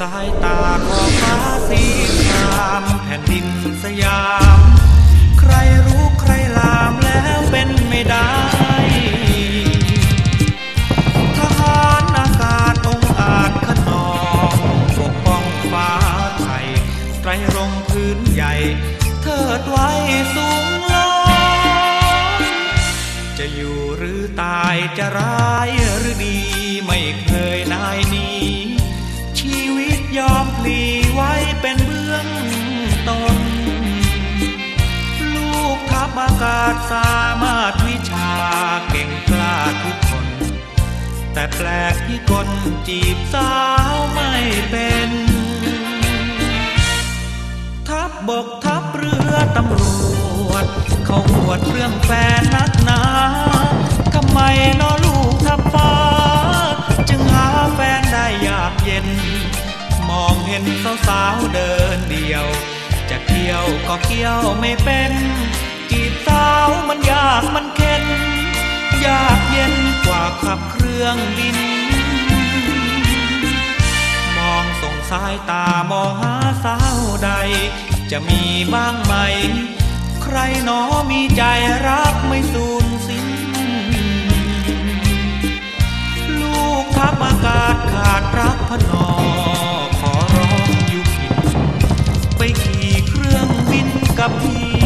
สายตาขอบฟ้าสีครามแผ่นดินสยาม ใครรู้ใครลามแล้วเป็นไม่ได้ทหารอากาศองอาจขนองปกป้องฟ้าไทยไตรรงพื้นใหญ่ เทิดไว้สูงล้อจะอยู่หรือตายจะร้ายหรือดีไม่เคยนายนี้ มพลีไว้เป็นเบื้องต้น ลูกทัพอากาศสามารถวิชาเก่งกล้าทุกคน แต่แปลกที่คนจีบสาวไม่เป็น ทัพบบกทัพเรือตำรวจ เขาอวดเรื่องแฟนนักหนา เห็นสาวๆเดินเดียว จะเที่ยวก็เที่ยวไม่เป็น จีบสาวมันยากมันเข็นยากเย็นกว่าขับเครื่องบิน มองส่งสายตามองหาสาวใด จะมีบ้างไหม ใครหนอมีใจรักไม่สูญสิ้น ลูกทัพอากาศขาดรักพนอ บิ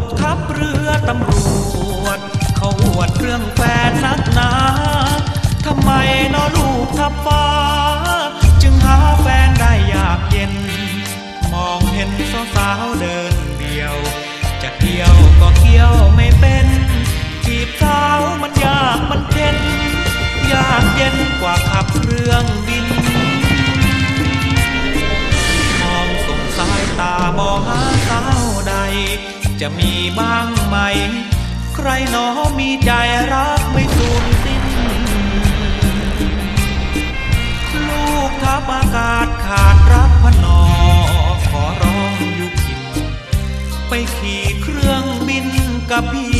กทับเรือตำรวจ เขาอวดเรื่องแฟนนักหนาทำไมนอลูกทับฟ้า จะมีบ้างไหม ใครหนอมีใจรักไม่สูญสิ้น ลูกทัพอากาศขาดรักพนอ ขอร้องอยู่คิน ไปขี่เครื่องบินกับพี่